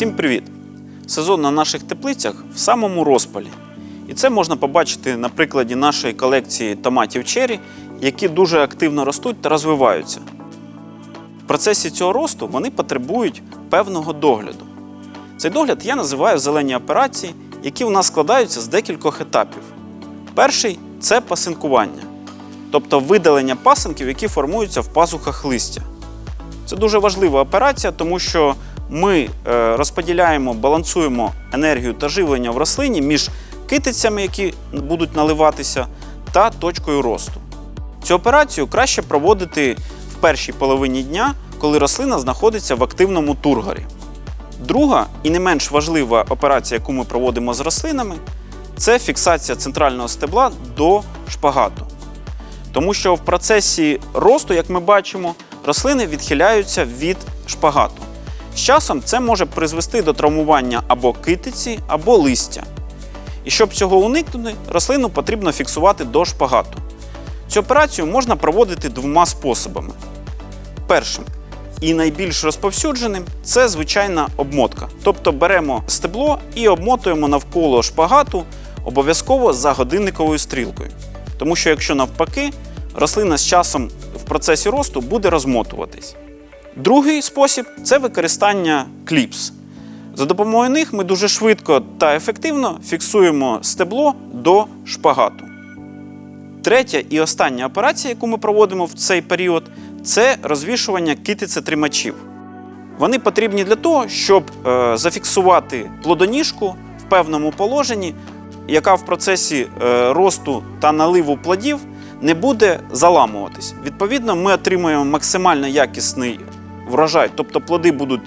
Всім привіт! Сезон на наших теплицях в самому розпалі. І це можна побачити на прикладі нашої колекції томатів чері, які дуже активно ростуть та розвиваються. В процесі цього росту вони потребують певного догляду. Цей догляд я називаю зелені операції, які у нас складаються з декількох етапів. Перший це пасинкування, тобто видалення пасинків, які формуються в пазухах листя. Це дуже важлива операція, тому що ми е, розподіляємо, балансуємо енергію та живлення в рослині між китицями, які будуть наливатися, та точкою росту. Цю операцію краще проводити в першій половині дня, коли рослина знаходиться в активному тургорі. Друга і не менш важлива операція, яку ми проводимо з рослинами, це фіксація центрального стебла до шпагату. Тому що в процесі росту, як ми бачимо, рослини відхиляються від шпагату. З часом це може призвести до травмування або китиці, або листя. І щоб цього уникнути, рослину потрібно фіксувати до шпагату. Цю операцію можна проводити двома способами. Першим і найбільш розповсюдженим це звичайна обмотка. Тобто беремо стебло і обмотуємо навколо шпагату обов'язково за годинниковою стрілкою. Тому що якщо навпаки, рослина з часом в процесі росту буде розмотуватись. Другий спосіб це використання кліпс. За допомогою них ми дуже швидко та ефективно фіксуємо стебло до шпагату. Третя і остання операція, яку ми проводимо в цей період, це розвішування китицетримачів. Вони потрібні для того, щоб е, зафіксувати плодоніжку в певному положенні, яка в процесі е, росту та наливу плодів не буде заламуватись. Відповідно, ми отримуємо максимально якісний врожай, тобто плоди будуть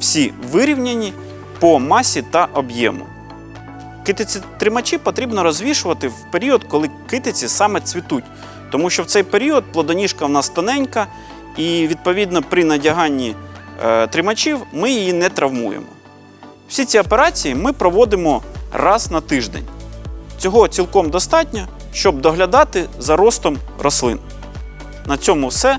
всі вирівняні по масі та об'єму. Китиці тримачі потрібно розвішувати в період, коли китиці саме цвітуть, тому що в цей період плодоніжка в нас тоненька, і відповідно при надяганні е, тримачів ми її не травмуємо. Всі ці операції ми проводимо раз на тиждень. Цього цілком достатньо, щоб доглядати за ростом рослин. На цьому все.